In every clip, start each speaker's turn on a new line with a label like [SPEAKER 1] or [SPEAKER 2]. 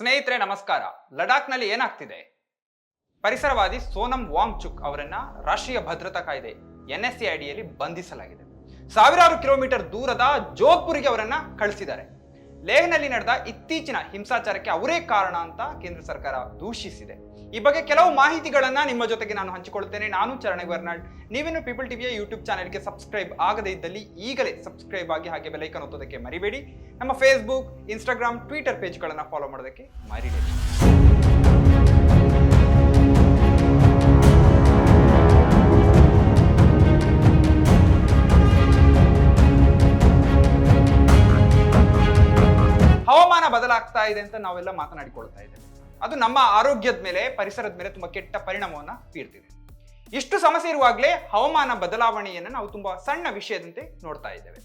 [SPEAKER 1] ಸ್ನೇಹಿತರೆ, ನಮಸ್ಕಾರ. ಲಡಾಖ್ನಲ್ಲಿ ಏನಾಗ್ತಿದೆ? ಪರಿಸರವಾದಿ ಸೋನಂ ವಾಂಗ್ಚುಕ್ ಅವರನ್ನ ರಾಷ್ಟ್ರೀಯ ಭದ್ರತಾ ಕಾಯ್ದೆ ಎನ್ ಎಸ್ ಸಿ ಐಡಿಯಲ್ಲಿ ಬಂಧಿಸಲಾಗಿದೆ. ಸಾವಿರಾರು ಕಿಲೋಮೀಟರ್ ದೂರದ ಜೋಧ್ಪುರಿಗೆ ಅವರನ್ನ ಕಳಿಸಿದ್ದಾರೆ. ಲೇಹ್ನಲ್ಲಿ ನಡೆದ ಇತ್ತೀಚಿನ ಹಿಂಸಾಚಾರಕ್ಕೆ ಅವರೇ ಕಾರಣ ಅಂತ ಕೇಂದ್ರ ಸರ್ಕಾರ ದೂಷಿಸಿದೆ. ಈ ಬಗ್ಗೆ ಕೆಲವು ಮಾಹಿತಿಗಳನ್ನ ನಿಮ್ಮ ಜೊತೆಗೆ ನಾನು ಹಂಚಿಕೊಳ್ಳುತ್ತೇನೆ. ನಾನು ಚರಣ್ ಬರ್ನಾಳ್ ನೀವೇನು ಪೀಪಲ್ ಟಿವಿಯ ಯೂಟ್ಯೂಬ್ ಚಾನೆಲ್ಗೆ ಸಬ್ಸ್ಕ್ರೈಬ್ ಆಗದೇ ಇದ್ದಲ್ಲಿ ಈಗಲೇ ಸಬ್ಸ್ಕ್ರೈಬ್ ಆಗಿ ಹಾಗೆ ಬೆಲೈಕನ್ ಒತ್ತೋದಕ್ಕೆ ಮರಿಬೇಡಿ. ನಮ್ಮ ಫೇಸ್ಬುಕ್ ಇನ್ಸ್ಟಾಗ್ರಾಮ್ ಟ್ವಿಟರ್ ಪೇಜ್ಗಳನ್ನು ಫಾಲೋ ಮಾಡೋದಕ್ಕೆ ಮರಿಬೇಡಿ. ಇದೆ ಅಂತ ನಾವೆಲ್ಲ ಮಾತನಾಡಿಕೊಳ್ತಾ ಇದ್ದೇವೆ. ಅದು ನಮ್ಮ ಆರೋಗ್ಯದ ಮೇಲೆ, ಪರಿಸರದ ಮೇಲೆ ತುಂಬಾ ಕೆಟ್ಟ ಪರಿಣಾಮವನ್ನ ಬೀರ್ತಿದೆ. ಇಷ್ಟು ಸಮಸ್ಯೆ ಇರುವಾಗಲೇ ಹವಾಮಾನ ಬದಲಾವಣೆಯನ್ನು ನಾವು ತುಂಬಾ ಸಣ್ಣ ವಿಷಯದಂತೆ ನೋಡ್ತಾ ಇದ್ದೇವೆ.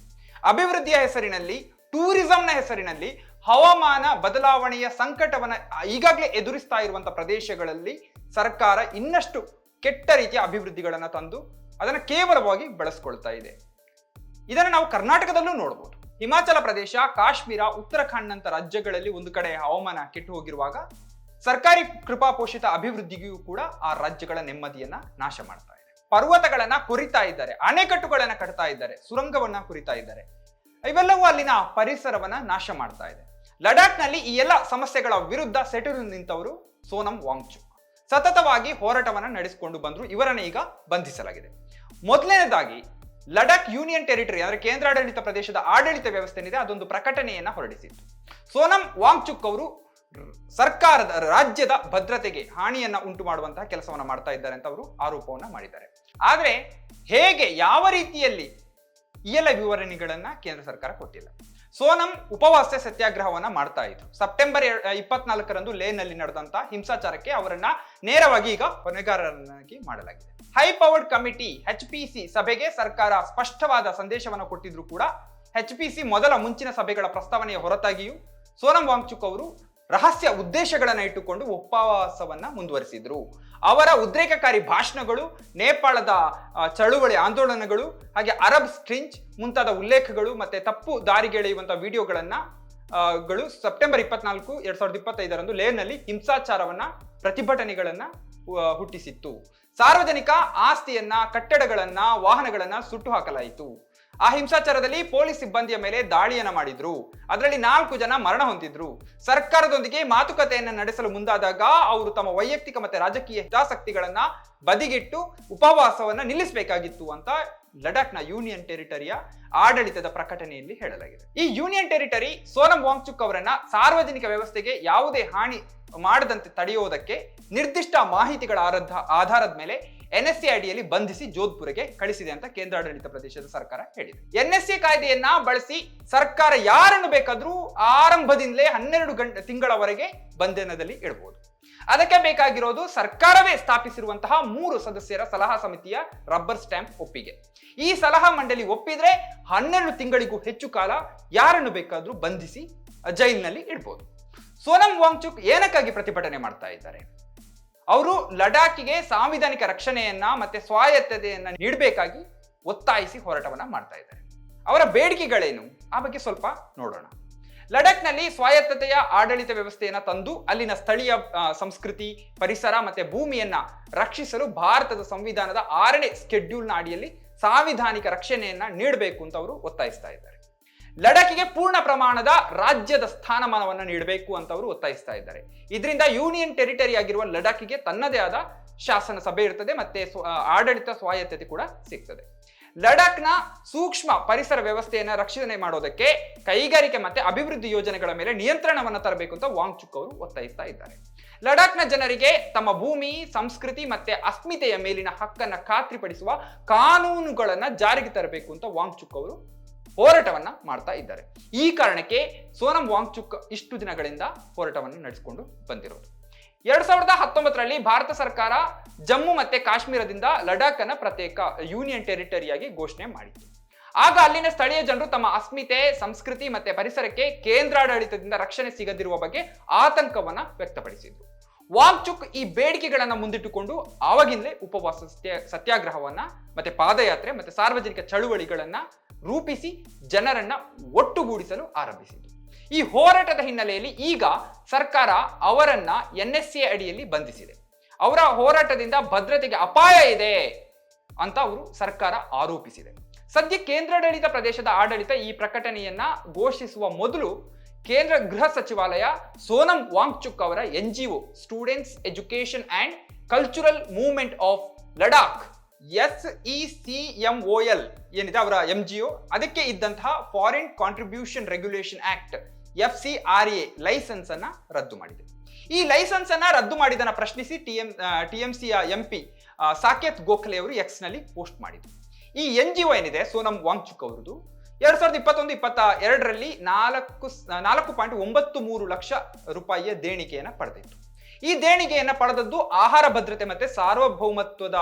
[SPEAKER 1] ಅಭಿವೃದ್ಧಿಯ ಹೆಸರಿನಲ್ಲಿ, ಟೂರಿಸಂನ ಹೆಸರಿನಲ್ಲಿ ಹವಾಮಾನ ಬದಲಾವಣೆಯ ಸಂಕಟವನ್ನ ಈಗಾಗಲೇ ಎದುರಿಸ್ತಾ ಇರುವಂತಹ ಪ್ರದೇಶಗಳಲ್ಲಿ ಸರ್ಕಾರ ಇನ್ನಷ್ಟು ಕೆಟ್ಟ ರೀತಿಯ ಅಭಿವೃದ್ಧಿಗಳನ್ನ ತಂದು ಅದನ್ನು ಕೇವಲವಾಗಿ ಬಳಸ್ಕೊಳ್ತಾ ಇದೆ. ಇದನ್ನು ನಾವು ಕರ್ನಾಟಕದಲ್ಲೂ ನೋಡಬಹುದು ಹಿಮಾಚಲ ಪ್ರದೇಶ, ಕಾಶ್ಮೀರ, ಉತ್ತರಾಖಂಡ್ ರಾಜ್ಯಗಳಲ್ಲಿ ಒಂದು ಕಡೆ ಹವಾಮಾನ ಕೆಟ್ಟು ಹೋಗಿರುವಾಗ ಸರ್ಕಾರಿ ಕೃಪಾಪೋಷಿತ ಅಭಿವೃದ್ಧಿಗೂ ಕೂಡ ಆ ರಾಜ್ಯಗಳ ನೆಮ್ಮದಿಯನ್ನ ನಾಶ ಮಾಡ್ತಾ ಇದೆ. ಪರ್ವತಗಳನ್ನ ಕುರಿತಾ ಇದ್ದಾರೆ, ಅಣೆಕಟ್ಟುಗಳನ್ನ ಕಟ್ತಾ ಇದ್ದಾರೆ, ಸುರಂಗವನ್ನ ಕುರಿತಾ ಇದ್ದಾರೆ. ಇವೆಲ್ಲವೂ ಅಲ್ಲಿನ ಪರಿಸರವನ್ನ ನಾಶ ಮಾಡ್ತಾ ಇದೆ. ಲಡಾಖ್ನಲ್ಲಿ ಈ ಎಲ್ಲ ಸಮಸ್ಯೆಗಳ ವಿರುದ್ಧ ಸೆಟಲ್ ನಿಂತವರು ಸೋನಂ ವಾಂಗ್ಚು. ಸತತವಾಗಿ ಹೋರಾಟವನ್ನ ನಡೆಸಿಕೊಂಡು ಬಂದ್ರು ಇವರನ್ನ ಈಗ ಬಂಧಿಸಲಾಗಿದೆ. ಮೊದಲನೇದಾಗಿ ಲಡಾಖ್ ಯೂನಿಯನ್ ಟೆರಿಟರಿ, ಅಂದ್ರೆ ಕೇಂದ್ರಾಡಳಿತ ಪ್ರದೇಶದ ಆಡಳಿತ ವ್ಯವಸ್ಥೆ ಏನಿದೆ ಅದೊಂದು ಪ್ರಕಟಣೆಯನ್ನ ಹೊರಡಿಸಿತ್ತು. ಸೋನಂ ವಾಂಗ್ಚುಕ್ ಅವರು ಸರ್ಕಾರದ, ರಾಜ್ಯದ ಭದ್ರತೆಗೆ ಹಾನಿಯನ್ನ ಉಂಟು ಮಾಡುವಂತಹ ಕೆಲಸವನ್ನ ಮಾಡ್ತಾ ಇದ್ದಾರೆ ಅಂತ ಅವರು ಆರೋಪವನ್ನ ಮಾಡಿದ್ದಾರೆ. ಆದ್ರೆ ಹೇಗೆ, ಯಾವ ರೀತಿಯಲ್ಲಿ ಈ ಎಲ್ಲ ವಿವರಣೆಗಳನ್ನ ಕೇಂದ್ರ ಸರ್ಕಾರ ಕೊಟ್ಟಿಲ್ಲ? ಸೋನಂ ಉಪವಾಸ ಸತ್ಯಾಗ್ರಹವನ್ನ ಮಾಡ್ತಾ ಇದ್ರು. ಸೆಪ್ಟೆಂಬರ್ ಇಪ್ಪತ್ನಾಲ್ಕರಂದು ಲೇನಲ್ಲಿ ನಡೆದಂತಹ ಹಿಂಸಾಚಾರಕ್ಕೆ ಅವರನ್ನ ನೇರವಾಗಿ ಈಗ ಹೊಣೆಗಾರರನ್ನಾಗಿ ಮಾಡಲಾಗಿದೆ. High powered committee H P C ಸಭೆಗೆ ಸರ್ಕಾರ ಸ್ಪಷ್ಟವಾದ ಸಂದೇಶವನ್ನು ಕೊಟ್ಟಿದ್ರು ಕೂಡ ಹೆಚ್ ಪಿ ಸಿ ಮೊದಲ ಮುಂಚಿನ ಸಭೆಗಳ ಪ್ರಸ್ತಾವನೆಯ ಹೊರತಾಗಿಯೂ ಸೋನಂ ವಾಂಗ್ಚುಕ್ ಅವರು ರಹಸ್ಯ ಉದ್ದೇಶಗಳನ್ನ ಇಟ್ಟುಕೊಂಡು ಉಪವಾಸವನ್ನ ಮುಂದುವರಿಸಿದ್ರು. ಅವರ ಉದ್ರೇಕಕಾರಿ ಭಾಷಣಗಳು, ನೇಪಾಳದ ಚಳುವಳಿ ಆಂದೋಲನಗಳು, ಹಾಗೆ ಅರಬ್ ಸ್ಟ್ರಿಂಚ್ ಮುಂತಾದ ಉಲ್ಲೇಖಗಳು ಮತ್ತೆ ತಪ್ಪು ದಾರಿಗೆಳೆಯುವಂತಹ ವಿಡಿಯೋಗಳನ್ನ ಗಳು ಸೆಪ್ಟೆಂಬರ್ ಇಪ್ಪತ್ನಾಲ್ಕು ಎರಡ್ ಸಾವಿರದ ಇಪ್ಪತ್ತೈದರಂದು ಲೇನಲ್ಲಿ ಹಿಂಸಾಚಾರವನ್ನ ಪ್ರತಿಭಟನೆಗಳನ್ನ ಹುಟ್ಟಿಸಿತ್ತು. ಸಾರ್ವಜನಿಕ ಆಸ್ತಿಯನ್ನ, ಕಟ್ಟಡಗಳನ್ನ, ವಾಹನಗಳನ್ನ ಸುಟ್ಟು ಹಾಕಲಾಯಿತು. ಆ ಹಿಂಸಾಚಾರದಲ್ಲಿ ಪೊಲೀಸ್ ಸಿಬ್ಬಂದಿಯ ಮೇಲೆ ದಾಳಿಯನ್ನ ಮಾಡಿದ್ರು. ಅದರಲ್ಲಿ ನಾಲ್ಕು ಜನ ಮರಣ ಹೊಂದಿದ್ರು. ಸರ್ಕಾರದೊಂದಿಗೆ ಮಾತುಕತೆಯನ್ನ ನಡೆಸಲು ಮುಂದಾದಾಗ ಅವರು ತಮ್ಮ ವೈಯಕ್ತಿಕ ಮತ್ತೆ ರಾಜಕೀಯ ಹಿತಾಸಕ್ತಿಗಳನ್ನ ಬದಿಗಿಟ್ಟು ಉಪವಾಸವನ್ನ ನಿಲ್ಲಿಸಬೇಕಾಗಿತ್ತು ಅಂತ ಲಡಾಖ್ನ ಯೂನಿಯನ್ ಟೆರಿಟರಿಯ ಆಡಳಿತದ ಪ್ರಕಟಣೆಯಲ್ಲಿ ಹೇಳಲಾಗಿದೆ. ಈ ಯೂನಿಯನ್ ಟೆರಿಟರಿ ಸೋನಂ ವಾಂಗ್ಚುಕ್ ಅವರನ್ನ ಸಾರ್ವಜನಿಕ ವ್ಯವಸ್ಥೆಗೆ ಯಾವುದೇ ಹಾನಿ ಮಾಡದಂತೆ ತಡೆಯುವುದಕ್ಕೆ ನಿರ್ದಿಷ್ಟ ಮಾಹಿತಿಗಳ ಆಧಾರ ಆಧಾರದ ಮೇಲೆ ಎನ್ಎಸ್ಸಿ ಅಡಿಯಲ್ಲಿ ಬಂಧಿಸಿ ಜೋಧ್ಪುರಕ್ಕೆ ಕಳಿಸಿದೆ ಅಂತ ಕೇಂದ್ರಾಡಳಿತ ಪ್ರದೇಶದ ಸರ್ಕಾರ ಹೇಳಿದೆ. ಎನ್ಎಸ್ಸಿ ಕಾಯ್ದೆಯನ್ನ ಬಳಸಿ ಸರ್ಕಾರ ಯಾರನ್ನು ಬೇಕಾದ್ರೂ ಆರಂಭದಿಂದಲೇ ಹನ್ನೆರಡು ಗಂಟೆ ತಿಂಗಳವರೆಗೆ ಬಂಧನದಲ್ಲಿ ಇಡಬಹುದು. ಅದಕ್ಕೆ ಬೇಕಾಗಿರೋದು ಸರ್ಕಾರವೇ ಸ್ಥಾಪಿಸಿರುವಂತಹ ಮೂರು ಸದಸ್ಯರ ಸಲಹಾ ಸಮಿತಿಯ ರಬ್ಬರ್ ಸ್ಟ್ಯಾಂಪ್ ಒಪ್ಪಿಗೆ. ಈ ಸಲಹಾ ಮಂಡಳಿ ಒಪ್ಪಿದ್ರೆ ಹನ್ನೆರಡು ತಿಂಗಳಿಗೂ ಹೆಚ್ಚು ಕಾಲ ಯಾರನ್ನು ಬೇಕಾದ್ರೂ ಬಂಧಿಸಿ ಜೈಲಿನಲ್ಲಿ ಇಡ್ಬೋದು. ಸೋನಂ ವಾಂಗ್ಚುಕ್ ಏನಕ್ಕಾಗಿ ಪ್ರತಿಭಟನೆ ಮಾಡ್ತಾ ಇದ್ದಾರೆ? ಅವರು ಲಡಾಖಿಗೆ ಸಾಂವಿಧಾನಿಕ ರಕ್ಷಣೆಯನ್ನ ಮತ್ತೆ ಸ್ವಾಯತ್ತತೆಯನ್ನ ನೀಡಬೇಕಾಗಿ ಒತ್ತಾಯಿಸಿ ಹೋರಾಟವನ್ನ ಮಾಡ್ತಾ ಇದ್ದಾರೆ. ಅವರ ಬೇಡಿಕೆಗಳೇನು? ಆ ಬಗ್ಗೆ ಸ್ವಲ್ಪ ನೋಡೋಣ. ಲಡಾಖ್ನಲ್ಲಿ ಸ್ವಾಯತ್ತತೆಯ ಆಡಳಿತ ವ್ಯವಸ್ಥೆಯನ್ನ ತಂದು ಅಲ್ಲಿನ ಸ್ಥಳೀಯ ಸಂಸ್ಕೃತಿ, ಪರಿಸರ ಮತ್ತೆ ಭೂಮಿಯನ್ನ ರಕ್ಷಿಸಲು ಭಾರತದ ಸಂವಿಧಾನದ ಆರನೇ ಸ್ಕೆಡ್ಯೂಲ್ನ ಅಡಿಯಲ್ಲಿ ಸಾಂವಿಧಾನಿಕ ರಕ್ಷಣೆಯನ್ನ ನೀಡಬೇಕು ಅಂತ ಅವರು ಒತ್ತಾಯಿಸ್ತಾ ಇದ್ದಾರೆ. ಲಡಾಖಿಗೆ ಪೂರ್ಣ ಪ್ರಮಾಣದ ರಾಜ್ಯದ ಸ್ಥಾನಮಾನವನ್ನು ನೀಡಬೇಕು ಅಂತ ಅವರು ಒತ್ತಾಯಿಸ್ತಾ ಇದ್ದಾರೆ. ಇದರಿಂದ ಯೂನಿಯನ್ ಟೆರಿಟರಿ ಆಗಿರುವ ಲಡಾಖಿಗೆ ತನ್ನದೇ ಆದ ಶಾಸನ ಸಭೆ ಇರ್ತದೆ ಮತ್ತೆ ಆಡಳಿತ ಸ್ವಾಯತ್ತತೆ ಕೂಡ ಸಿಗ್ತದೆ. ಲಡಾಖ್ನ ಸೂಕ್ಷ್ಮ ಪರಿಸರ ವ್ಯವಸ್ಥೆಯನ್ನ ರಕ್ಷಣೆ ಮಾಡೋದಕ್ಕೆ ಕೈಗಾರಿಕೆ ಮತ್ತೆ ಅಭಿವೃದ್ಧಿ ಯೋಜನೆಗಳ ಮೇಲೆ ನಿಯಂತ್ರಣವನ್ನು ತರಬೇಕು ಅಂತ ವಾಂಗ್ಚುಕ್ ಅವರು ಒತ್ತಾಯಿಸ್ತಾ ಇದ್ದಾರೆ. ಲಡಾಖ್ನ ಜನರಿಗೆ ತಮ್ಮ ಭೂಮಿ, ಸಂಸ್ಕೃತಿ ಮತ್ತೆ ಅಸ್ಮಿತೆಯ ಮೇಲಿನ ಹಕ್ಕನ್ನ ಖಾತ್ರಿಪಡಿಸುವ ಕಾನೂನುಗಳನ್ನ ಜಾರಿಗೆ ತರಬೇಕು ಅಂತ ವಾಂಗ್ಚುಕ್ ಅವರು ಹೋರಾಟವನ್ನ ಮಾಡ್ತಾ ಇದ್ದಾರೆ. ಈ ಕಾರಣಕ್ಕೆ ಸೋನಂ ವಾಂಗ್ಚುಕ್ ಇಷ್ಟು ದಿನಗಳಿಂದ ಹೋರಾಟವನ್ನು ನಡೆಸಿಕೊಂಡು ಬಂದಿರೋದು. ಎರಡ್ ಸಾವಿರದ ಹತ್ತೊಂಬತ್ತರಲ್ಲಿ ಭಾರತ ಸರ್ಕಾರ ಜಮ್ಮು ಮತ್ತೆ ಕಾಶ್ಮೀರದಿಂದ ಲಡಾಖ್ ಅನ್ನ ಪ್ರತ್ಯೇಕ ಯೂನಿಯನ್ ಟೆರಿಟರಿಯಾಗಿ ಘೋಷಣೆ ಮಾಡಿತ್ತು. ಆಗ ಅಲ್ಲಿನ ಸ್ಥಳೀಯ ಜನರು ತಮ್ಮ ಅಸ್ಮಿತೆ, ಸಂಸ್ಕೃತಿ ಮತ್ತೆ ಪರಿಸರಕ್ಕೆ ಕೇಂದ್ರಾಡಳಿತದಿಂದ ರಕ್ಷಣೆ ಸಿಗದಿರುವ ಬಗ್ಗೆ ಆತಂಕವನ್ನ ವ್ಯಕ್ತಪಡಿಸಿದ್ರು. ವಾಂಗ್ಚುಕ್ ಈ ಬೇಡಿಕೆಗಳನ್ನ ಮುಂದಿಟ್ಟುಕೊಂಡು ಆವಾಗಿಂದಲೇ ಉಪವಾಸ ಸತ್ಯ, ಸತ್ಯಾಗ್ರಹವನ್ನ ಮತ್ತೆ ಪಾದಯಾತ್ರೆ ಮತ್ತೆ ಸಾರ್ವಜನಿಕ ಚಳುವಳಿಗಳನ್ನ ರೂಪಿಸಿ ಜನರನ್ನ ಒಟ್ಟುಗೂಡಿಸಲು ಆರಂಭಿಸಿದೆ ಈ ಹೋರಾಟದ ಹಿನ್ನೆಲೆಯಲ್ಲಿ ಈಗ ಸರ್ಕಾರ ಅವರನ್ನ ಎನ್ ಎಸ್ ಎ ಅಡಿಯಲ್ಲಿ ಬಂಧಿಸಿದೆ. ಅವರ ಹೋರಾಟದಿಂದ ಭದ್ರತೆಗೆ ಅಪಾಯ ಇದೆ ಅಂತ ಅವರು ಸರ್ಕಾರ ಆರೋಪಿಸಿದೆ. ಸದ್ಯ ಕೇಂದ್ರಾಡಳಿತ ಪ್ರದೇಶದ ಆಡಳಿತ ಈ ಪ್ರಕಟಣೆಯನ್ನ ಘೋಷಿಸುವ ಮೊದಲು ಕೇಂದ್ರ ಗೃಹ ಸಚಿವಾಲಯ ಸೋನಂ ವಾಂಗ್ಚುಕ್ ಅವರ N G O students education and cultural movement of Ladakh S E C M O L ಏನಿದೆ ಅವರ ಎಂ ಜಿ ಒ ಅದಕ್ಕೆ ಇದ್ದಂತಹ foreign contribution regulation act F C R A license ಅನ್ನ ರದ್ದು ಮಾಡಿದೆ. ಈ ಲೈಸೆನ್ಸ್ ಅನ್ನ ರದ್ದು ಮಾಡಿದನ್ನ ಪ್ರಶ್ನಿಸಿ ಟಿ ಎಂ ಟಿ ಎಂ ಸಿಯ ಎಂ ಪಿ ಸಾಕೇತ್ ಗೋಖಲೆ ಅವರು ಎಕ್ಸ್ನಲ್ಲಿ ಪೋಸ್ಟ್ ಮಾಡಿದ್ರು. ಈ ಎನ್ ಜಿ ಒ ಏನಿದೆ? ಸೋನಂ ವಾಂಗ್ಚುಕ್ ಅವರದು ಎರಡ್ ಸಾವಿರದ ಇಪ್ಪತ್ತೊಂದು, ಇಪ್ಪತ್ತ ಎರಡರಲ್ಲಿ ನಾಲ್ಕು ನಾಲ್ಕು ಪಾಯಿಂಟ್ ಒಂಬತ್ತು ಮೂರು ಲಕ್ಷ ರೂಪಾಯಿಯ ದೇಣಿಗೆಯನ್ನು ಪಡೆದಿತ್ತು. ಈ ದೇಣಿಗೆಯನ್ನು ಪಡೆದದ್ದು ಆಹಾರ ಭದ್ರತೆ ಮತ್ತೆ ಸಾರ್ವಭೌಮತ್ವದ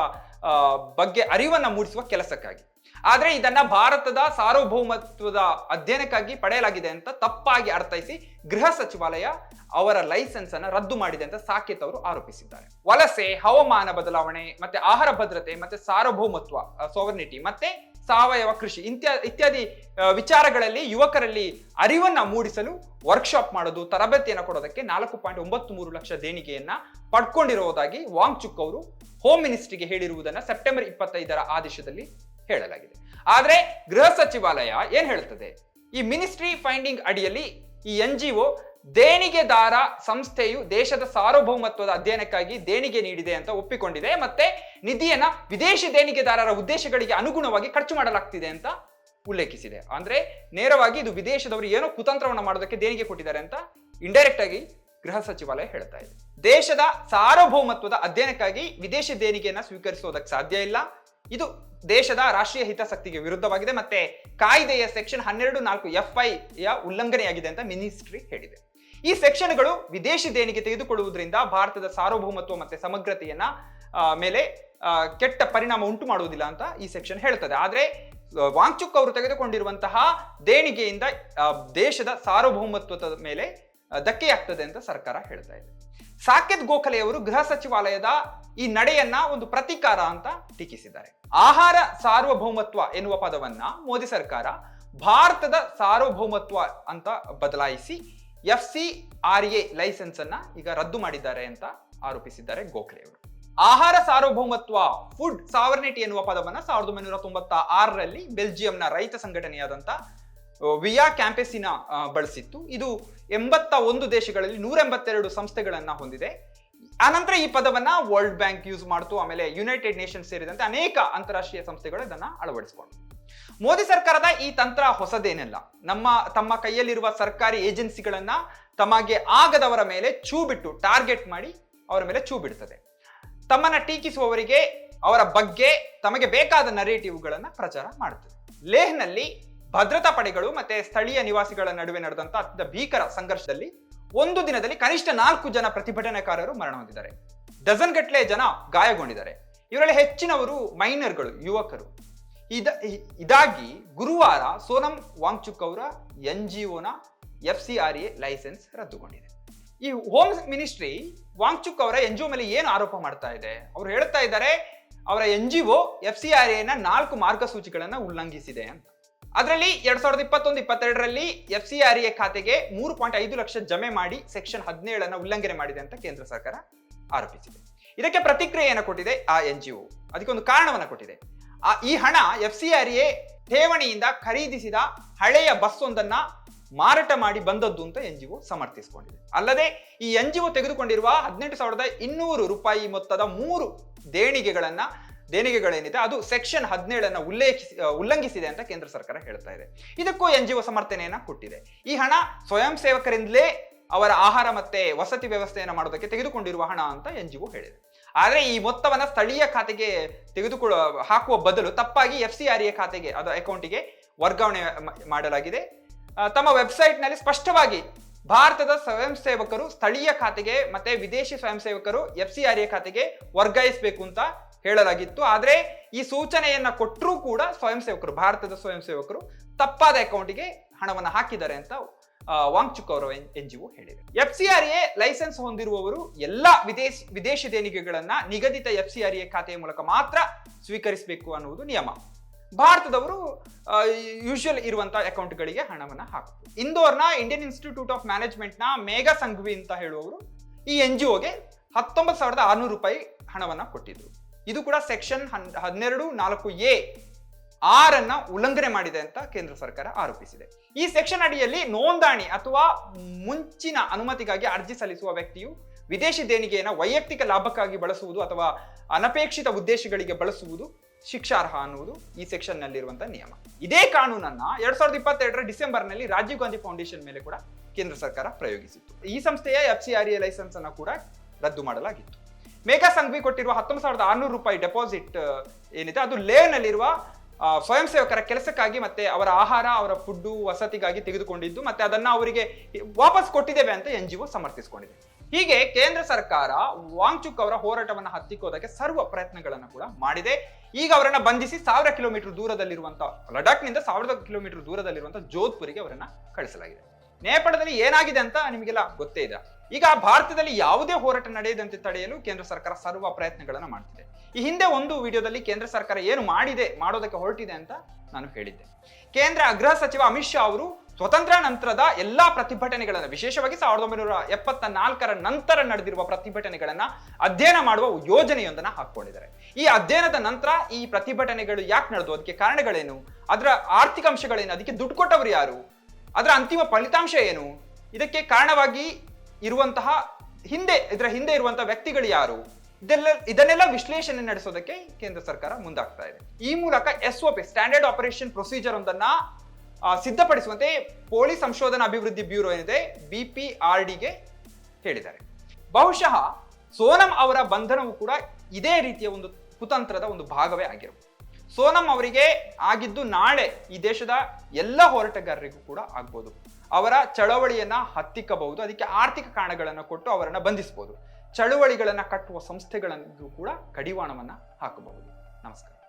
[SPEAKER 1] ಬಗ್ಗೆ ಅರಿವನ್ನು ಮೂಡಿಸುವ ಕೆಲಸಕ್ಕಾಗಿ. ಆದರೆ ಇದನ್ನು ಭಾರತದ ಸಾರ್ವಭೌಮತ್ವದ ಅಧ್ಯಯನಕ್ಕಾಗಿ ಪಡೆಯಲಾಗಿದೆ ಅಂತ ತಪ್ಪಾಗಿ ಅರ್ಥೈಸಿ ಗೃಹ ಸಚಿವಾಲಯ ಅವರ ಲೈಸೆನ್ಸ್ ಅನ್ನು ರದ್ದು ಮಾಡಿದೆ ಅಂತ ಸಾಕೇತ್ ಅವರು ಆರೋಪಿಸಿದ್ದಾರೆ. ವಲಸೆ, ಹವಾಮಾನ ಬದಲಾವಣೆ, ಮತ್ತೆ ಆಹಾರ ಭದ್ರತೆ, ಮತ್ತೆ ಸಾರ್ವಭೌಮತ್ವ ಸೋವರ್ನಿಟಿ ಮತ್ತೆ ಸಾವಯವ ಕೃಷಿ ಇತ್ಯಾ, ಇತ್ಯಾದಿ ವಿಚಾರಗಳಲ್ಲಿ ಯುವಕರಲ್ಲಿ ಅರಿವನ್ನ ಮೂಡಿಸಲು ವರ್ಕ್ಶಾಪ್ ಮಾಡೋದು, ತರಬೇತಿಯನ್ನು ಕೊಡೋದಕ್ಕೆ ನಾಲ್ಕು ಪಾಯಿಂಟ್ ಒಂಬತ್ತು ಮೂರು ಲಕ್ಷ ದೇಣಿಗೆಯನ್ನ ಪಡ್ಕೊಂಡಿರುವುದಾಗಿ ವಾಂಗ್ಚುಕ್ ಅವರು ಹೋಮ್ ಮಿನಿಸ್ಟ್ರಿಗೆ ಹೇಳಿರುವುದನ್ನ ಸೆಪ್ಟೆಂಬರ್ ಇಪ್ಪತ್ತೈದರ ಆದೇಶದಲ್ಲಿ ಹೇಳಲಾಗಿದೆ. ಆದರೆ ಗೃಹ ಸಚಿವಾಲಯ ಏನ್ ಹೇಳ್ತದೆ ಈ ಮಿನಿಸ್ಟ್ರಿ ಫೈಂಡಿಂಗ್ ಅಡಿಯಲ್ಲಿ ಈ ಎನ್ ಜಿ ಒ ದೇಣಿಗೆದಾರ ಸಂಸ್ಥೆಯು ದೇಶದ ಸಾರ್ವಭೌಮತ್ವದ ಅಧ್ಯಯನಕ್ಕಾಗಿ ದೇಣಿಗೆ ನೀಡಿದೆ ಅಂತ ಒಪ್ಪಿಕೊಂಡಿದೆ. ಮತ್ತೆ ನಿಧಿಯನ್ನ ವಿದೇಶಿ ದೇಣಿಗೆದಾರರ ಉದ್ದೇಶಗಳಿಗೆ ಅನುಗುಣವಾಗಿ ಖರ್ಚು ಮಾಡಲಾಗ್ತಿದೆ ಅಂತ ಉಲ್ಲೇಖಿಸಿದೆ. ಅಂದ್ರೆ ನೇರವಾಗಿ ಇದು ವಿದೇಶದವರು ಏನೋ ಕುತಂತ್ರವನ್ನ ಮಾಡೋದಕ್ಕೆ ದೇಣಿಗೆ ಕೊಟ್ಟಿದ್ದಾರೆ ಅಂತ ಇಂಡೈರೆಕ್ಟ್ ಆಗಿ ಗೃಹ ಸಚಿವಾಲಯ ಹೇಳ್ತಾ ಇದೆ. ದೇಶದ ಸಾರ್ವಭೌಮತ್ವದ ಅಧ್ಯಯನಕ್ಕಾಗಿ ವಿದೇಶಿ ದೇಣಿಗೆಯನ್ನ ಸ್ವೀಕರಿಸುವುದಕ್ಕೆ ಸಾಧ್ಯ ಇಲ್ಲ. ಇದು ದೇಶದ ರಾಷ್ಟ್ರೀಯ ಹಿತಾಸಕ್ತಿಗೆ ವಿರುದ್ಧವಾಗಿದೆ ಮತ್ತೆ ಕಾಯ್ದೆಯ ಸೆಕ್ಷನ್ ಹನ್ನೆರಡು ನಾಲ್ಕು ಎಫ್ ಐ ಯ ಉಲ್ಲಂಘನೆಯಾಗಿದೆ ಅಂತ ಮಿನಿಸ್ಟ್ರಿ ಹೇಳಿದೆ. ಈ ಸೆಕ್ಷನ್ಗಳು ವಿದೇಶಿ ದೇಣಿಗೆ ತೆಗೆದುಕೊಳ್ಳುವುದರಿಂದ ಭಾರತದ ಸಾರ್ವಭೌಮತ್ವ ಮತ್ತೆ ಸಮಗ್ರತೆಯನ್ನ ಮೇಲೆ ಕೆಟ್ಟ ಪರಿಣಾಮ ಉಂಟು ಮಾಡುವುದಿಲ್ಲ ಅಂತ ಈ ಸೆಕ್ಷನ್ ಹೇಳ್ತದೆ. ಆದ್ರೆ ವಾಂಗ್ಚುಕ್ ಅವರು ತೆಗೆದುಕೊಂಡಿರುವಂತಹ ದೇಣಿಗೆಯಿಂದ ದೇಶದ ಸಾರ್ವಭೌಮತ್ವದ ಮೇಲೆ ಧಕ್ಕೆಯಾಗ್ತದೆ ಅಂತ ಸರ್ಕಾರ ಹೇಳ್ತಾ ಇದೆ. ಸಾಕೇತ್ ಗೋಖಲೆ ಅವರು ಗೃಹ ಸಚಿವಾಲಯದ ಈ ನಡೆಯನ್ನ ಒಂದು ಪ್ರತೀಕಾರ ಅಂತ ಟೀಕಿಸಿದ್ದಾರೆ. ಆಹಾರ ಸಾರ್ವಭೌಮತ್ವ ಎನ್ನುವ ಪದವನ್ನ ಮೋದಿ ಸರ್ಕಾರ ಭಾರತದ ಸಾರ್ವಭೌಮತ್ವ ಅಂತ ಬದಲಾಯಿಸಿ F C R A license ಅನ್ನ ಈಗ ರದ್ದು ಮಾಡಿದ್ದಾರೆ ಅಂತ ಆರೋಪಿಸಿದ್ದಾರೆ ಗೋಖಲೆ ಅವರು ಆಹಾರ ಸಾರ್ವಭೌಮತ್ವ ಫುಡ್ ಸಾವರ್ನಿಟಿ ಎನ್ನುವ ಪದವನ್ನ ಸಾವಿರದ ಒಂಬೈನೂರ ತೊಂಬತ್ತ ಆರರಲ್ಲಿ ಬೆಲ್ಜಿಯಂನ ರೈತ ಸಂಘಟನೆಯಾದಂತ ವಿಯಾ ಕ್ಯಾಂಪೆಸಿನ ಬಳಸಿತ್ತು. ಇದು ಎಂಬತ್ತ ಒಂದು ದೇಶಗಳಲ್ಲಿ ನೂರ ಎಂಬತ್ತೆರಡು ಸಂಸ್ಥೆಗಳನ್ನು ಹೊಂದಿದೆ. ಆನಂತರ ಈ ಪದವನ್ನ ವರ್ಲ್ಡ್ ಬ್ಯಾಂಕ್ ಯೂಸ್ ಮಾಡ್ತು, ಆಮೇಲೆ ಯುನೈಟೆಡ್ ನೇಷನ್ ಸೇರಿದಂತೆ ಅನೇಕ ಅಂತಾರಾಷ್ಟ್ರೀಯ ಸಂಸ್ಥೆಗಳು ಇದನ್ನ ಅಳವಡಿಸಿಕೊಂಡು. ಮೋದಿ ಸರ್ಕಾರದ ಈ ತಂತ್ರ ಹೊಸದೇನಲ್ಲ. ನಮ್ಮ, ತಮ್ಮ ಕೈಯಲ್ಲಿರುವ ಸರ್ಕಾರಿ ಏಜೆನ್ಸಿಗಳನ್ನ ತಮಗೆ ಆಗದವರ ಮೇಲೆ ಚೂ ಬಿಟ್ಟು ಟಾರ್ಗೆಟ್ ಮಾಡಿ ಅವರ ಮೇಲೆ ಚೂ ಬಿಡ್ತದೆ ತಮ್ಮನ್ನ ಟೀಕಿಸುವವರಿಗೆ ಅವರ ಬಗ್ಗೆ ತಮಗೆ ಬೇಕಾದ ನರೇಟಿವ್ಗಳನ್ನ ಪ್ರಚಾರ ಮಾಡುತ್ತದೆ ಲೇಹ್ನಲ್ಲಿ ಭದ್ರತಾ ಪಡೆಗಳು ಮತ್ತೆ ಸ್ಥಳೀಯ ನಿವಾಸಿಗಳ ನಡುವೆ ನಡೆದಂತಹ ಅತ್ಯಂತ ಭೀಕರ ಸಂಘರ್ಷದಲ್ಲಿ ಒಂದು ದಿನದಲ್ಲಿ ಕನಿಷ್ಠ ನಾಲ್ಕು ಜನ ಪ್ರತಿಭಟನಾಕಾರರು ಮರಣ ಹೊಂದಿದ್ದಾರೆ. ಡಜನ್ ಗಟ್ಟಲೆ ಜನ ಗಾಯಗೊಂಡಿದ್ದಾರೆ. ಇವರಲ್ಲಿ ಹೆಚ್ಚಿನವರು ಮೈನರ್ಗಳು, ಯುವಕರು. ಇದ ಇದಾಗಿ ಗುರುವಾರ ಸೋನಂ ವಾಂಗ್ಚುಕ್ ಅವರ N G ಒನ F C R A license ರದ್ದುಗೊಂಡಿದೆ. ಈ ಹೋಮ್ ಮಿನಿಸ್ಟ್ರಿ ವಾಂಗ್ಚುಕ್ ಅವರ ಎನ್ ಜಿ ಒ ಮೇಲೆ ಏನು ಆರೋಪ ಮಾಡ್ತಾ ಇದೆ? ಅವರು ಹೇಳ್ತಾ ಇದ್ದಾರೆ, ಅವರ N G O F C R ಎನ ನಾಲ್ಕು ಮಾರ್ಗಸೂಚಿಗಳನ್ನ ಉಲ್ಲಂಘಿಸಿದೆ ಅಂತ. ಅದರಲ್ಲಿ ಎರಡ್ ಸಾವಿರದ ಇಪ್ಪತ್ತೊಂದು, ಇಪ್ಪತ್ತೆರಡರಲ್ಲಿ ಎಫ್ ಸಿ ಆರ್ ಎ ಖಾತೆಗೆ ಮೂರು ಪಾಯಿಂಟ್ ಐದು ಲಕ್ಷ ಜಮೆ ಮಾಡಿ ಸೆಕ್ಷನ್ ಹದಿನೇಳನ್ನ ಉಲ್ಲಂಘನೆ ಮಾಡಿದೆ ಅಂತ ಕೇಂದ್ರ ಸರ್ಕಾರ ಆರೋಪಿಸಿದೆ. ಇದಕ್ಕೆ ಪ್ರತಿಕ್ರಿಯೆಯನ್ನು ಕೊಟ್ಟಿದೆ ಆ ಎನ್ ಜಿ ಒ. ಅದಕ್ಕೊಂದು ಕಾರಣವನ್ನು ಕೊಟ್ಟಿದೆ. ಆ, ಈ ಹಣ ಎಫ್ ಸಿ ಆರ್ ಎ ಠೇವಣಿಯಿಂದ ಖರೀದಿಸಿದ ಹಳೆಯ ಬಸ್ ಒಂದನ್ನ ಮಾರಾಟ ಮಾಡಿ ಬಂದದ್ದು ಅಂತ ಎನ್ ಜಿ ಒ ಸಮರ್ಥಿಸಿಕೊಂಡಿದೆ. ಅಲ್ಲದೆ ಈ ಎನ್ ಜಿ ಒ ತೆಗೆದುಕೊಂಡಿರುವ ಹದಿನೆಂಟು ಸಾವಿರದ ಇನ್ನೂರು ರೂಪಾಯಿ ಮೊತ್ತದ ಮೂರು ದೇಣಿಗೆಗಳನ್ನ ದೇಣಿಗೆಗಳೇನಿದೆ, ಅದು ಸೆಕ್ಷನ್ ಹದಿನೇಳನ್ನ ಉಲ್ಲೇಖಿಸಿ ಉಲ್ಲಂಘಿಸಿದೆ ಅಂತ ಕೇಂದ್ರ ಸರ್ಕಾರ ಹೇಳ್ತಾ ಇದೆ. ಇದಕ್ಕೂ ಎನ್ ಜಿ ಒ ಸಮರ್ಥನೆಯನ್ನ ಕೊಟ್ಟಿದೆ. ಈ ಹಣ ಸ್ವಯಂ ಸೇವಕರಿಂದಲೇ ಅವರ ಆಹಾರ ಮತ್ತೆ ವಸತಿ ವ್ಯವಸ್ಥೆಯನ್ನು ಮಾಡೋದಕ್ಕೆ ತೆಗೆದುಕೊಂಡಿರುವ ಹಣ ಅಂತ ಎನ್ ಜಿ ಒ ಹೇಳಿದೆ. ಆದರೆ ಈ ಮೊತ್ತವನ್ನು ಸ್ಥಳೀಯ ಖಾತೆಗೆ ತೆಗೆದುಕೊಳ್ಳ ಹಾಕುವ ಬದಲು ತಪ್ಪಾಗಿ ಎಫ್ ಸಿ ಆರ್ ಎ ಖಾತೆಗೆ, ಅದು ಅಕೌಂಟಿಗೆ ವರ್ಗಾವಣೆ ಮಾಡಲಾಗಿದೆ. ತಮ್ಮ ವೆಬ್ಸೈಟ್ನಲ್ಲಿ ಸ್ಪಷ್ಟವಾಗಿ ಭಾರತದ ಸ್ವಯಂ ಸೇವಕರು ಸ್ಥಳೀಯ ಖಾತೆಗೆ ಮತ್ತೆ ವಿದೇಶಿ ಸ್ವಯಂ ಸೇವಕರು ಎಫ್ ಸಿ ಆರ್ ಎ ಖಾತೆಗೆ ವರ್ಗಾಯಿಸಬೇಕು ಅಂತ ಹೇಳಲಾಗಿತ್ತು. ಆದರೆ ಈ ಸೂಚನೆಯನ್ನ ಕೊಟ್ಟರೂ ಕೂಡ ಸ್ವಯಂ ಸೇವಕರು ಭಾರತದ ಸ್ವಯಂ ಸೇವಕರು ತಪ್ಪಾದ ಅಕೌಂಟಿಗೆ ಹಣವನ್ನು ಹಾಕಿದ್ದಾರೆ ಅಂತ ವಾಂಗ್ಚುಕ್ ಅವರ ಎನ್ ಜಿ ಒ ಹೇಳಿದೆ. F C R A license ಹೊಂದಿರುವವರು ಎಲ್ಲ ವಿದೇಶಿ ವಿದೇಶಿ ದೇಣಿಗೆಗಳನ್ನ ನಿಗದಿತ ಎಫ್ ಸಿ ಆರ್ ಎ ಖಾತೆಯ ಮೂಲಕ ಮಾತ್ರ ಸ್ವೀಕರಿಸಬೇಕು ಅನ್ನುವುದು ನಿಯಮ. ಭಾರತದವರು ಯೂಶುವಲ್ ಇರುವಂತಹ ಅಕೌಂಟ್ಗಳಿಗೆ ಹಣವನ್ನ ಹಾಕುದು ಇಂದೋರ್ನ ಇಂಡಿಯನ್ ಇನ್ಸ್ಟಿಟ್ಯೂಟ್ ಆಫ್ ಮ್ಯಾನೇಜ್ಮೆಂಟ್ನ ಮೇಘಾ ಸಂಘವಿ ಅಂತ ಹೇಳುವವರು ಈ ಎನ್ ಜಿ ಒಗೆ ಹತ್ತೊಂಬತ್ತು ಸಾವಿರದ ಆರುನೂರು ರೂಪಾಯಿ ಹಣವನ್ನು ಕೊಟ್ಟಿದ್ರು. ಇದು ಕೂಡ ಸೆಕ್ಷನ್ ಹನ್ನೆರಡು, ನಾಲ್ಕು ಎ ಆರನ್ನ ಉಲ್ಲಂಘನೆ ಮಾಡಿದೆ ಅಂತ ಕೇಂದ್ರ ಸರ್ಕಾರ ಆರೋಪಿಸಿದೆ. ಈ ಸೆಕ್ಷನ್ ಅಡಿಯಲ್ಲಿ ನೋಂದಣಿ ಅಥವಾ ಮುಂಚಿನ ಅನುಮತಿಗಾಗಿ ಅರ್ಜಿ ಸಲ್ಲಿಸುವ ವ್ಯಕ್ತಿಯು ವಿದೇಶಿ ದೇಣಿಗೆಯನ್ನು ವೈಯಕ್ತಿಕ ಲಾಭಕ್ಕಾಗಿ ಬಳಸುವುದು ಅಥವಾ ಅನಪೇಕ್ಷಿತ ಉದ್ದೇಶಗಳಿಗೆ ಬಳಸುವುದು ಶಿಕ್ಷಾರ್ಹ ಅನ್ನುವುದು ಈ ಸೆಕ್ಷನ್ ನಲ್ಲಿರುವಂತಹ ನಿಯಮ. ಇದೇ ಕಾನೂನನ್ನ ಎರಡ್ ಸಾವಿರದ ಇಪ್ಪತ್ತೆರಡರ ಡಿಸೆಂಬರ್ನಲ್ಲಿ ರಾಜೀವ್ ಗಾಂಧಿ ಫೌಂಡೇಶನ್ ಮೇಲೆ ಕೂಡ ಕೇಂದ್ರ ಸರ್ಕಾರ ಪ್ರಯೋಗಿಸಿತ್ತು. ಈ ಸಂಸ್ಥೆಯ F C R A license ಅನ್ನು ಕೂಡ ರದ್ದು ಮಾಡಲಾಗಿತ್ತು. ಮೇಘಾ ಸಂಘವಿ ಕೊಟ್ಟಿರುವ ಹತ್ತೊಂಬತ್ತು ಸಾವಿರದ ಆರುನೂರು ರೂಪಾಯಿ ಡೆಪಾಸಿಟ್ ಏನಿದೆ? ಅದು ಲೇನಲ್ಲಿರುವ ನಲ್ಲಿರುವ ಸ್ವಯಂ ಸೇವಕರ ಕೆಲಸಕ್ಕಾಗಿ ಮತ್ತೆ ಅವರ ಆಹಾರ, ಅವರ ಫುಡ್ಡು ವಸತಿಗಾಗಿ ತೆಗೆದುಕೊಂಡಿದ್ದು, ಮತ್ತೆ ಅದನ್ನ ಅವರಿಗೆ ವಾಪಸ್ ಕೊಟ್ಟಿದ್ದೇವೆ ಅಂತ ಎನ್ ಜಿ ಒ ಸಮರ್ಥಿಸಿಕೊಂಡಿದೆ. ಹೀಗೆ ಕೇಂದ್ರ ಸರ್ಕಾರ ವಾಂಗ್ಚುಕ್ ಅವರ ಹೋರಾಟವನ್ನು ಹತ್ತಿಕ್ಕೋದಕ್ಕೆ ಸರ್ವ ಪ್ರಯತ್ನಗಳನ್ನು ಕೂಡ ಮಾಡಿದೆ. ಈಗ ಅವರನ್ನ ಬಂಧಿಸಿ ಸಾವಿರ ಕಿಲೋಮೀಟರ್ ದೂರದಲ್ಲಿರುವಂತಹ ಲಡಾಖ್ನಿಂದ ಸಾವಿರದ ಕಿಲೋಮೀಟರ್ ದೂರದಲ್ಲಿರುವಂತಹ ಜೋಧ್ಪುರಿಗೆ ಅವರನ್ನ ಕಳಿಸಲಾಗಿದೆ. ನೇಪಾಳದಲ್ಲಿ ಏನಾಗಿದೆ ಅಂತ ನಿಮಗೆಲ್ಲ ಗೊತ್ತೇ ಇದೆ. ಈಗ ಭಾರತದಲ್ಲಿ ಯಾವುದೇ ಹೋರಾಟ ನಡೆಯದಂತೆ ತಡೆಯಲು ಕೇಂದ್ರ ಸರ್ಕಾರ ಸರ್ವ ಪ್ರಯತ್ನಗಳನ್ನು ಮಾಡ್ತಿದೆ. ಈ ಹಿಂದೆ ಒಂದು ವಿಡಿಯೋದಲ್ಲಿ ಕೇಂದ್ರ ಸರ್ಕಾರ ಏನು ಮಾಡಿದೆ, ಮಾಡೋದಕ್ಕೆ ಹೊರಟಿದೆ ಅಂತ ನಾನು ಹೇಳಿದ್ದೆ. ಕೇಂದ್ರ ಗೃಹ ಸಚಿವ ಅಮಿತ್ ಶಾ ಅವರು ಸ್ವತಂತ್ರ ನಂತರದ ಎಲ್ಲಾ ಪ್ರತಿಭಟನೆಗಳನ್ನು, ವಿಶೇಷವಾಗಿ ಸಾವಿರದ ಒಂಬೈನೂರ ಎಪ್ಪತ್ತ ನಾಲ್ಕರ ನಂತರ ನಡೆದಿರುವ ಪ್ರತಿಭಟನೆಗಳನ್ನ ಅಧ್ಯಯನ ಮಾಡುವ ಯೋಜನೆಯೊಂದನ್ನ ಹಾಕೊಂಡಿದ್ದಾರೆ ಈ ಅಧ್ಯಯನದ ನಂತರ ಈ ಪ್ರತಿಭಟನೆಗಳು ಯಾಕೆ ನಡೆದು ಅದಕ್ಕೆ ಕಾರಣಗಳೇನು? ಅದರ ಆರ್ಥಿಕ ಅಂಶಗಳೇನು? ಅದಕ್ಕೆ ದುಡ್ಡು ಕೊಟ್ಟವರು ಯಾರು? ಅದರ ಅಂತಿಮ ಫಲಿತಾಂಶ ಏನು? ಇದಕ್ಕೆ ಕಾರಣವಾಗಿ ಇರುವಂತಹ ಹಿಂದೆ, ಇದರ ಹಿಂದೆ ಇರುವಂತಹ ವ್ಯಕ್ತಿಗಳು ಯಾರು? ಇದೆಲ್ಲ, ಇದನ್ನೆಲ್ಲ ವಿಶ್ಲೇಷಣೆ ನಡೆಸೋದಕ್ಕೆ ಕೇಂದ್ರ ಸರ್ಕಾರ ಮುಂದಾಗ್ತಾ ಇದೆ. ಈ ಮೂಲಕ S O P standard operation procedure ಒಂದನ್ನ ಸಿದ್ಧಪಡಿಸುವಂತೆ ಪೊಲೀಸ್ ಸಂಶೋಧನಾ ಅಭಿವೃದ್ಧಿ ಬ್ಯೂರೋ ಏನಿದೆ ಬಿ ಪಿ ಆರ್ ಡಿಗೆ ಹೇಳಿದ್ದಾರೆ. ಬಹುಶಃ ಸೋನಂ ಅವರ ಬಂಧನವು ಕೂಡ ಇದೇ ರೀತಿಯ ಒಂದು ಕುತಂತ್ರದ ಒಂದು ಭಾಗವೇ ಆಗಿರಬಹುದು ಸೋನಂ ಅವರಿಗೆ ಆಗಿದ್ದು ನಾಳೆ ಈ ದೇಶದ ಎಲ್ಲ ಹೋರಾಟಗಾರರಿಗೂ ಕೂಡ ಆಗ್ಬೋದು. ಅವರ ಚಳವಳಿಯನ್ನ ಹತ್ತಿಕ್ಕಬಹುದು, ಅದಕ್ಕೆ ಆರ್ಥಿಕ ಕಾರಣಗಳನ್ನು ಕೊಟ್ಟು ಅವರನ್ನು ಬಂಧಿಸಬಹುದು. ಚಳುವಳಿಗಳನ್ನ ಕಟ್ಟುವ ಸಂಸ್ಥೆಗಳಿಗೂ ಕೂಡ ಕಡಿವಾಣವನ್ನ ಹಾಕಬಹುದು. ನಮಸ್ಕಾರ.